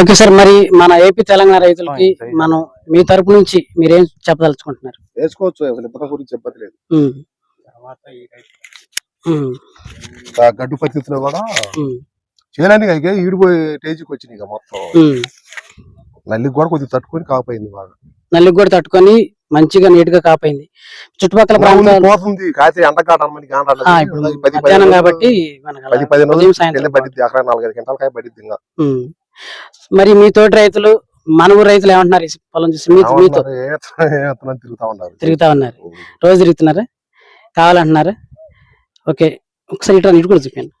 Okay sir మరి మన AP Telangana రైతులకి మనం మీ తరపు నుంచి మీరేం చెప్పదలుచుకుంటున్నారు? వేసుకోవచ్చు అసలు గురించి చెప్పట్లేదు. గడ్డు పరిస్థితుల్లో కూడా. చేయడానికి అయితే ఈడిపోయే స్టేజ్కి వచ్చినాయి మొత్తం. నల్లికి కూడా కొద్దిగా తట్టుకొని కాపోయింది బాగా. నల్లికి కూడా తట్టుకొని మంచిగా నీట్గా కాపోయింది. చుట్టుపక్కల ప్రాంతాలు కాబట్టి. మరి మీ తోటి రైతులు మన ఊరు రైతులు ఏమంటున్నారు పొలం చూసి? మీతో? తిరుగుతా ఉన్నారు? తిరుగుతా ఉన్నారు. రోజు తిరుగుతున్నారా? కావాలంటున్నారా? ఓకే. ఒకసారి ఇటు ఇటు కూడా చూపించండి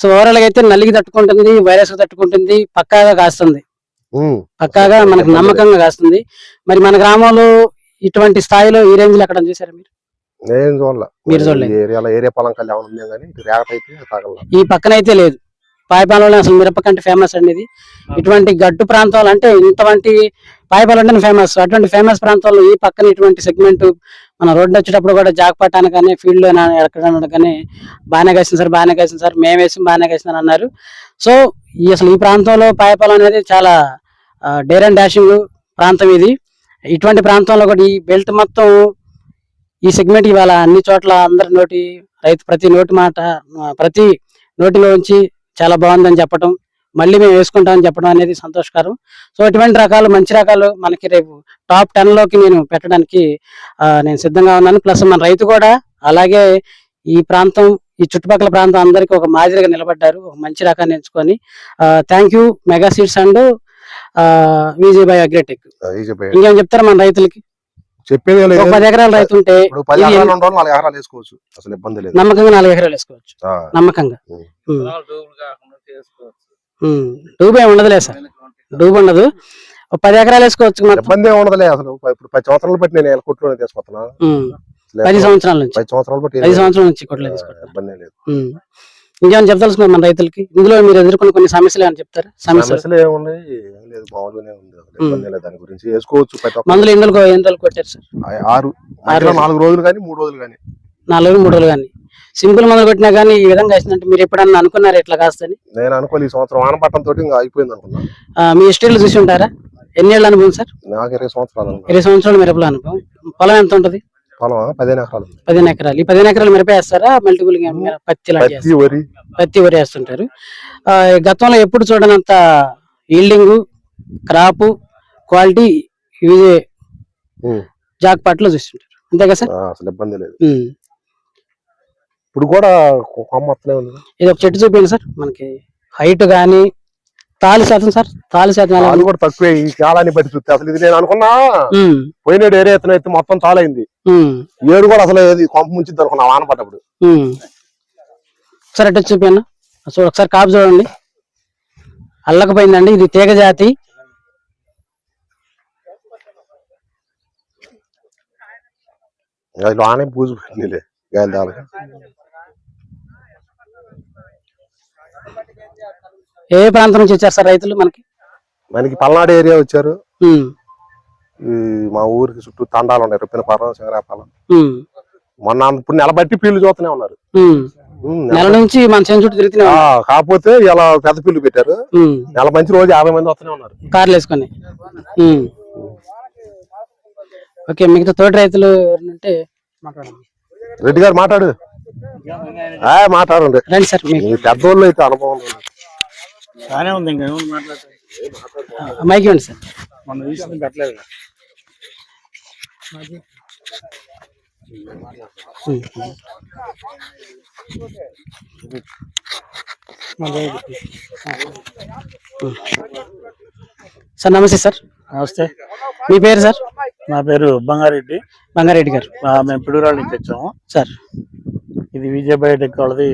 సో ఓవరాల్గా అయితే నల్లికి తట్టుకుంటుంది వైరస్ తట్టుకుంటుంది పక్కాగా కాస్తుంది. పక్కాగా మనకు నమ్మకంగా కాస్తుంది. మరి మన గ్రామంలో ఇటువంటి స్థాయిలో ఈ రేంజ్లో ఎక్కడ చూసారా మీరు? నేను చూడలే. మీరు చూడలేదు. ఏరియా పొలం ఈ పక్కన అయితే లేదు. పాయపాలలో అసలు మిరపకంటే ఫేమస్ అండి ఇది. ఇటువంటి గట్టు ప్రాంతాలు అంటే ఇంతవంటి పాయపాలు అంటే ఫేమస్. అటువంటి ఫేమస్ ప్రాంతాల్లో ఈ పక్కన ఇటువంటి సెగ్మెంట్ మన రోడ్డు వచ్చేటప్పుడు కూడా జాక్ పట్టాను కానీ ఫీల్డ్లో ఎక్కడ కానీ బాగానే కాసింది సార్ బాగానే కాసింది సార్ మేము వేసి బాగానే కాసిందని అన్నారు. సో ఈ అసలు ఈ ప్రాంతంలో పాయపాలు అనేది చాలా డేర్ అండ్ డాషింగ్ ప్రాంతం ఇది. ఇటువంటి ప్రాంతంలో కూడా ఈ బెల్ట్ మొత్తం ఈ సెగ్మెంట్ ఇవాళ అన్ని చోట్ల అందరి నోటి రైతు ప్రతి నోటి మాట ప్రతి ప్రతి నోటిలోంచి చాలా బాగుందని చెప్పటం. మళ్ళీ మేము వేసుకుంటామని చెప్పడం అనేది సంతోషకరం. సో ఇటువంటి రకాలు మంచి రకాలు మనకి రేపు టాప్ టెన్లోకి నేను పెట్టడానికి నేను సిద్ధంగా ఉన్నాను. ప్లస్ మన రైతు కూడా అలాగే ఈ ప్రాంతం ఈ చుట్టుపక్కల ప్రాంతం అందరికీ ఒక మాదిరిగా నిలబడ్డారు. ఒక మంచి రకాన్ని ఎంచుకొని thank you mega seeds and Vijay by agritech ఇంకేం చెప్తారా మన రైతులకి? చెప్పేది పది ఎకరాల రైతు ఉంటే ఇప్పుడు పది ఇది ఎకరాలు ఉండవు నాలుగు ఎకరాలు వేసుకోవచ్చు. అసలు ఇబ్బంది లేదు. నమ్మకంగా నాలుగు ఎకరాలు వేసుకోవచ్చు. నమ్మకంగా. డూబ్ ఏమి ఉండదులే సార్. డూబ్ ఉండదు. ఒక పది ఎకరాలు వేసుకోవచ్చు ఇబ్బంది ఏమి ఉండదులే అసలు. ఇప్పుడు పది సంవత్సరాలు బట్టి నేను కొట్టులోనే తీసుకొస్తున్నా. పది సంవత్సరాల నుంచి. పది సంవత్సరాలు బట్టి పది సంవత్సరాల నుంచి కొట్లో ఇబ్బంది లేదు. ఉం. ఇంకేమైనా చెప్పదలుచుకున్నారు మన రైతులకి? ఇందులో మీరు ఎదుర్కొన్న కొన్ని సమస్యలు ఏమైనా చెప్తారా? సమస్యలు? సమస్యలు ఏమున్నాయి? లేదు. మామూలుగానే ఉంది అసలు. ఇబ్బంది లేదు. దాని గురించి వేసుకోవచ్చు ప్రతి ఒక్క మందులు ఎందుకు ఎన్ని రోజులు కొట్టారు సార్? ఆరు. నాలుగు రోజులు కానీ మూడు రోజులు కానీ. నాలుగు మూడు రోజులు కానీ. సింపుల్ మందులు కొట్టినా కానీ ఈ విధంగా వేసినట్టు మీరు ఎప్పుడన్నా అనుకున్నారు ఇట్లా కాస్తని? నేను అనుకోలే ఈ సంవత్సరం వానపట్టం తోటి ఇంకా అయిపోయింది అనుకున్నా. ఆ, మీ హిస్టరీలో చూసి ఉంటారా? ఎన్ని ఏళ్ళ అనుభవం సార్? నాకు ఇరవై సంవత్సరాలు అనుకున్నా. ఇరవై సంవత్సరాలు మిరపల అనుభవం. పొలం ఎంత ఉంటుంది? పొలం పదిహేను ఎకరాలు. ఉంది. పదిహేను ఎకరాలు. ఈ పదిహేను ఎకరాలు మిరప వేస్తారా? మల్టిపుల్ పత్తి లాంటి పత్తి వరి. పత్తి వరి వేస్తుంటారు. ఆ, గతంలో ఎప్పుడు చూడనంత ఈల్డింగ్ క్రాప్ క్వాలిటీ ఇవి. జాక్ పాటలో చూస్తుంటారు. అంతే కదా సార్? ఆ, అసలు ఇబ్బంది లేదు. ఇప్పుడు కూడా కొమ్మ వస్తూనే ఉంది. ఇది ఒక చెట్టు చూపించండి సార్. మనకి హైట్ గానీ తాలి శాతం సార్. తాలి శాతం ఎలా? కూడా తక్కువే. ఈ కాలాన్ని బట్టి చూస్తే అసలు ఇది నేను అనుకున్నా. ఉం. పోయినాడు ఏరియా అయితే మొత్తం తాలైంది. ఏడు కూడా అసలు ఏది కొంప ముంచిద్ది అనుకున్నా వాన పడ్డప్పుడు. ఉం. ఒకసారి అటు చూపిన్న చూడ ఒకసారి కాపు చూడండి. అల్లకపోయిందండి. ఇది తీగ జాతి. అది వానే పూజ పెట్టిందిలే. గాలి ఏ ప్రాంతం నుంచి వచ్చారు సార్ రైతులు మనకి? మనకి పల్నాడు ఏరియా వచ్చారు. మా ఊరికి చుట్టూ తండాలు ఉన్నాయి రుప్పినపాలెం శంకరాపాలెం. మొన్న ఇప్పుడు నెలబట్టి పీళ్ళు చూస్తూనే ఉన్నారు. నెల నుంచి మన చుట్టూ తిరుగుతూనే ఆ, ఉన్నాం. కాకపోతే ఇలా పెద్ద పీళ్ళు పెట్టారు. నెల మంచి రోజు యాభై మంది వస్తూనే ఉన్నారు. కార్లు వేసుకొని. ఓకే మిగతా తోటి రైతులు మాట్లాడండి. రెడ్డి గారు మాట్లాడు. మాట్లాడండి. రండి సార్ పెద్దోళ్ళు అయితే అనుభవం. బాగానే ఉంది ఇంకా ఏముంది మాట్లాడతారు మైక్ ఇవ్వండి సార్. మన తీసుకుని పెట్టలేదు. సార్ నమస్తే సార్. నమస్తే. మీ పేరు సార్? నా పేరు బంగారెడ్డి. బంగారెడ్డి గారు. మేము పిడుగురాళ్ళ నుంచి వచ్చాము. సార్. ఇది విజయ బయోటెక్ వాళ్ళది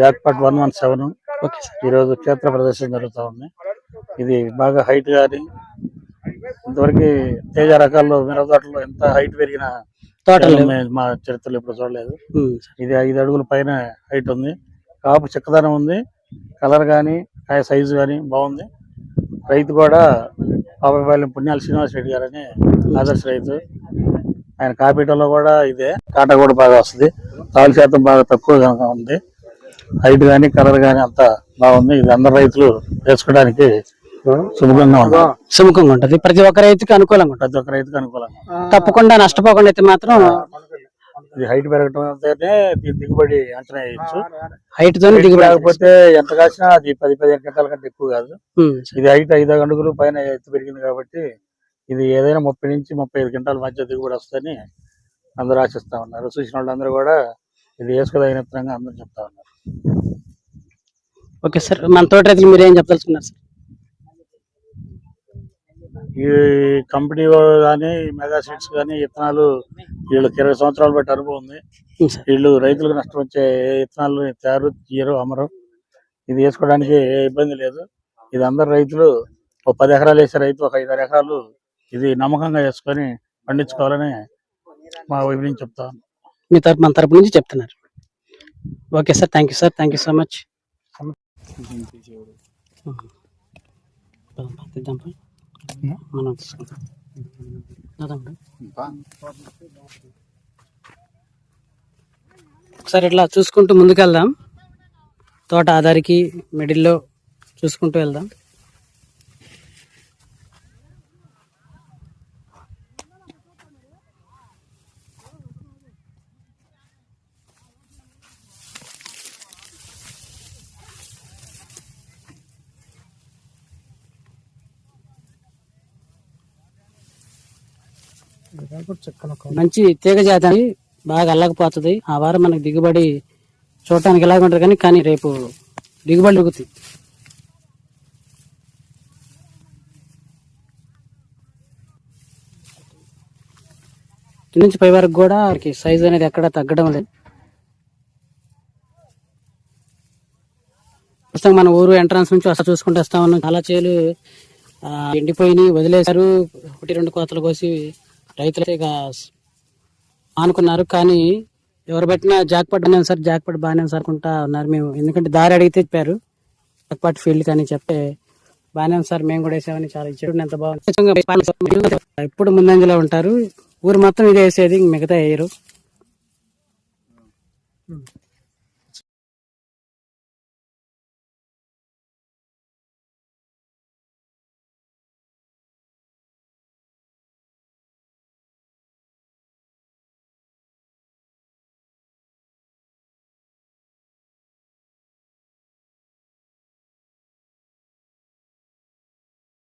jackpot one one seven. Okay sir. ఈరోజు క్షేత్ర ప్రదర్శన జరుగుతూ ఉంది. ఇది బాగా హైట్ కానీ ఇంతవరకు తేజ రకాల్లో మిరప తోటలో ఎంత హైట్ పెరిగిన తోటలు మా చరిత్రలో ఇప్పుడు చూడలేదు. ఇది ఐదు అడుగుల పైన హైట్ ఉంది. కాపు చిక్కదనం ఉంది. కలర్ కానీ కాయ సైజు కానీ బాగుంది. రైతు కూడా పాపపాలెం పుణ్యాల శ్రీనివాస్ రెడ్డి గారు అని ఆదర్శ రైతు. ఆయన కాపీటంలో కూడా ఇదే. కాటా కూడా బాగా వస్తుంది. తాలు శాతం బాగా తక్కువగా ఉంది. హైట్ కానీ కలర్ కానీ అంతా బాగుంది. ఇది అందరు రైతులు వేసుకోవడానికి సుముఖంగా ఉంది సుముఖంగా ఉంటది. ప్రతి ఒక్క రైతుకి అనుకూలంగా ఉంటది. ప్రతి ఒక్క రైతుకు అనుకూలంగా తప్పకుండా నష్టపోకుండా అయితే మాత్రం ఇది హైట్ పెరగటం దీని దిగుబడి అంచనా వేయచ్చు. హైట్ తోని దిగుబడి లేకపోతే ఎంత కాసినా అది పది పదిహేను గంటల కంటే ఎక్కువ కాదు. ఇది హైట్ ఐదు అడుగులు పైన ఎత్తు పెరిగింది కాబట్టి ఇది ఏదైనా ముప్పై నుంచి ముప్పై ఐదు గంటల మధ్య దిగుబడి వస్తుందని అందరూ ఆశిస్తా ఉన్నారు. చూసిన వాళ్ళందరూ కూడా ఇది వేసుకోదగిన విత్తనంగా అందరూ చెప్తా ఉన్నారు. ఓకే సార్ మన తోటి రైతులు మీరు ఏం చెప్పదలుచుకున్నారు సార్? ఈ కంపెనీ కానీ మెగా సీడ్స్ కానీ విత్తనాలు వీళ్ళకి ఇరవై సంవత్సరాలు బట్టి అనుభవం ఉంది. వీళ్ళు రైతులకు నష్టం వచ్చే విత్తనాలు తయారు తీయరు అమరు ఇది వేసుకోవడానికి ఏ ఇబ్బంది లేదు. ఇది అందరు రైతులు ఒక పది ఎకరాలు వేసే రైతు ఒక ఐదారు ఎకరాలు ఇది నమ్మకంగా వేసుకొని పండించుకోవాలని మా వైపు నుంచి చెప్తాను మీ తరపు మన తరపు నుంచి చెప్తున్నారు. Okay sir thank you sir thank you so much. మనం. దాదాపు. ఒకసారి ఇట్లా చూసుకుంటూ ముందుకెళ్దాం. తోట ఆధారికి మిడిల్లో చూసుకుంటూ వెళ్దాం. మంచి తీగ జాతి అని బాగా అల్లకపోతుంది. ఆ వారం మనకి దిగుబడి చూడటానికి ఎలాగ ఉంటుంది కానీ కానీ రేపు దిగుబడి దొరుకుతుంది నుంచి పై వరకు కూడా వారికి సైజ్ అనేది ఎక్కడ తగ్గడం లేదు. ప్రస్తుతం మన ఊరు ఎంట్రన్స్ నుంచి వస్తా చూసుకుంటూ వస్తా ఉన్నాం. చాలా చేలు ఎండిపోయినాయి వదిలేశారు. ఒకటి రెండు కోతలు కోసి రైతులు ఇక ఆనుకున్నారు. కానీ ఎవరు పెట్టినా జాక్పాట్ బాగానే సార్. జాక్పాట్ బాగానే సార్ అనుకుంటా ఉన్నారు మేము. ఎందుకంటే దారి అడిగితే చెప్పారు. జాక్పాట్ ఫీల్డ్ కానీ చెప్తే బాగానే సార్. మేము కూడా వేసామని చాలా ఇచ్చాడు ఎంత బాగుంది. ఎప్పుడు ముందంజలో ఉంటారు. ఊరు మొత్తం ఇదే వేసేది. మిగతా వేయరు.